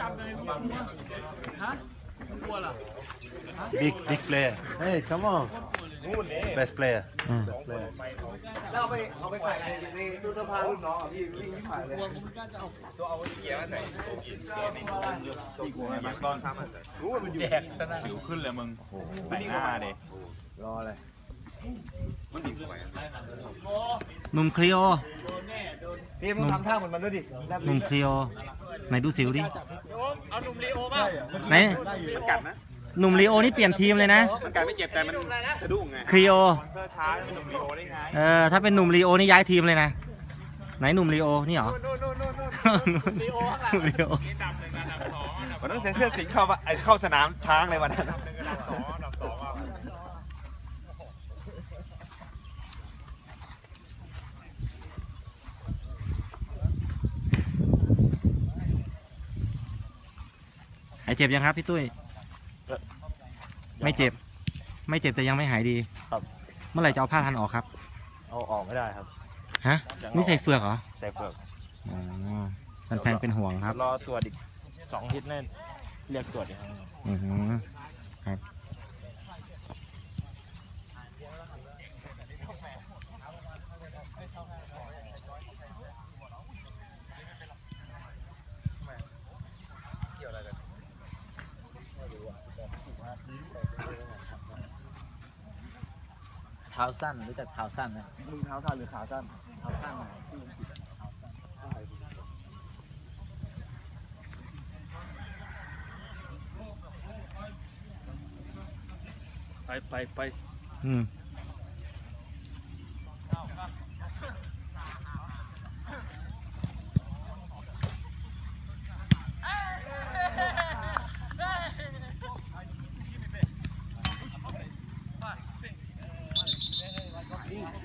จับเลยมึงกลัวฮะกลัวเหรอ Big big player Hey, come on. best player อืมแล้วเอาไปเอาไปใส่ในในตู้เสื้อผ้ารุ่นน้องอะพี่วิ่งที่ผ่านเลยกลัวกูไม่กล้าจะเอาแจกซะนะผิวขึ้นเลยมึงแต่งหน้าเด็รออะไร หนุ่มคลีโอพี่มึงทำท่าเหมือนมันด้วยดิแลบหนุ่มคลีโอไหนดูสิวดิ เอาหนุ่มลีโอป่ะไหนหนุ่มลีโอนี่เปลี่ยนทีมเลยนะมันการไม่เจ็บแต่มันสะดุ้งไงคลีโอเสื้อช้าเป็นหนุ่มลีโอได้ไง เออ ถ้าเป็นหนุ่มลีโอนี่ย้ายทีมเลยนะ ไหนหนุ่มลีโอ นี่เหรอโน่นโน่นโน่นโน่นลีโอข้างหลังลีโอวันนั้นใส่เสื้อสิงเข้ามาไอ้เข้าสนามช้างเลยวันนั้น หายเจ็บยังครับพี่ตุ้ย ไม่เจ็บ ไม่เจ็บแต่ยังไม่หายดีครับ เมื่อไหร่จะเอาผ้าพันออกครับ เอาออกไม่ได้ครับ ฮะนี่ใส่เฟือกเหรอ ใส่เฟือกอ๋อแฟนๆเป็นห่วงครับ รอตรวจอีกสองอาทิตย์แน่เรียกตรวจอีกครั้งหนึ่ง อือหือครับ เท้าสั้นรู้จักเท้าสั้นไหมมึงเท้าสั้นหรือขาสั้นเท้าสั้นไหมไปไปไปอืม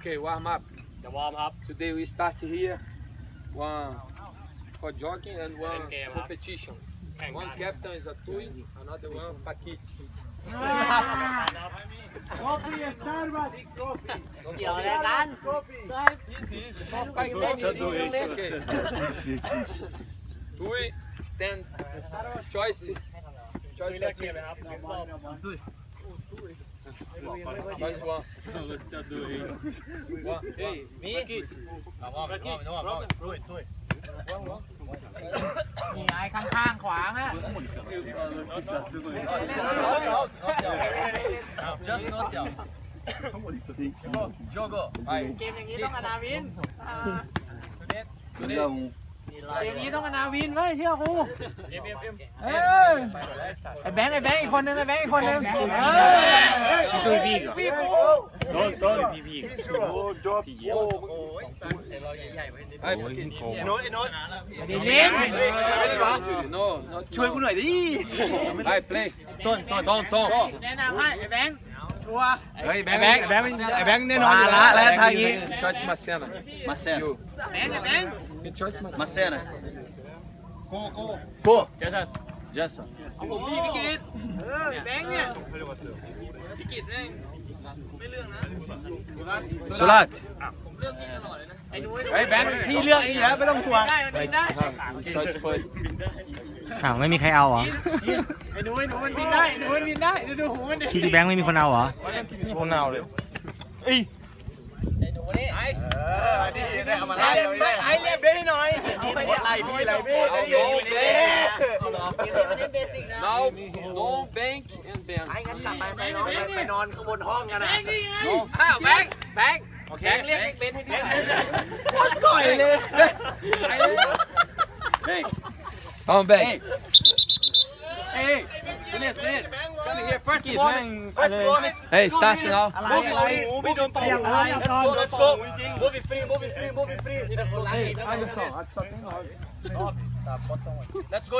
Okay, warm up. The warm up. Today we start here one for jogging and one competition. Up. One captain is a two, another one Paquit. Copy Starbucks, copy. Easy, easy. It's okay. Tui, then choice. Choice. Tui. Choice one. One. Hey, me? นี่ไอ้ข้างๆขวางอะ just not down ไปเกมอย่างนี้ต้องอนาวินอ่าเรื่องเกมนี้ต้องอนาวินไว้ยเที่ยวกูเอ้ยไอ้แบงค์ไอ้แบงค์อีกคนนึงไอ้แบงค์อีกคนนึงเฮ้ยตุ้ยพี่พี่กูโดนโดนพี่พี่โอ้จบโอ้ไป Pakit. โน้ตไอ้โน้ตไอ้ลิง No, not ช่วยกูหน่อยดิไป play. ต้นต้น Tom, Tom. แนะนำให้ไอ้แบงค์ชัวร์เฮ้ยแบงค์แบงค์แบงค์ไอ้แบงค์แน่นอนมาละแล้วทางนี้ Choice Macena. มาเซน You. แบงค์ไอ้แบงค์ You choice Macena. มาเซนโกโกโกเจสันเจสันเออไอ้แบงค์เนี่ยสุรัตไอ้หนูเฮ้ยแบงค์พี่เลือกเองแล้วไม่ต้องห่วงได้มันบินได้ Choice first. อ้าวไม่มีใครเอาเหรอไอ้หนูไอ้หนูมันบินได้ไอ้หนูมันบินได้ดูดูหูมันดิชิคกี้แบงค์ไม่มีคนเอาเหรอคนเอาเลยไอ้ หนูนี่ได้เอามาไล่ไอ้เล็บได้หน่อยไล่พี่ไล่พี่ Now, no bank and bend. ไอ้งั้นกลับไปไปนอนไปนอนข้างบนห้องกันนะอ้าวแบงค์แบงค์แบงค์เรียกไอ้เบนให้พี่หน่อยโคตรก่อยเลยไปเลย Come back. Hey, finish, finish. Come here, first กีด one. แม่ง First one. Hey, start now. อะไรอะไรไม่โดนต่ออะไร Let's go, let's go. Move it free, move it free, move it free. Let's go.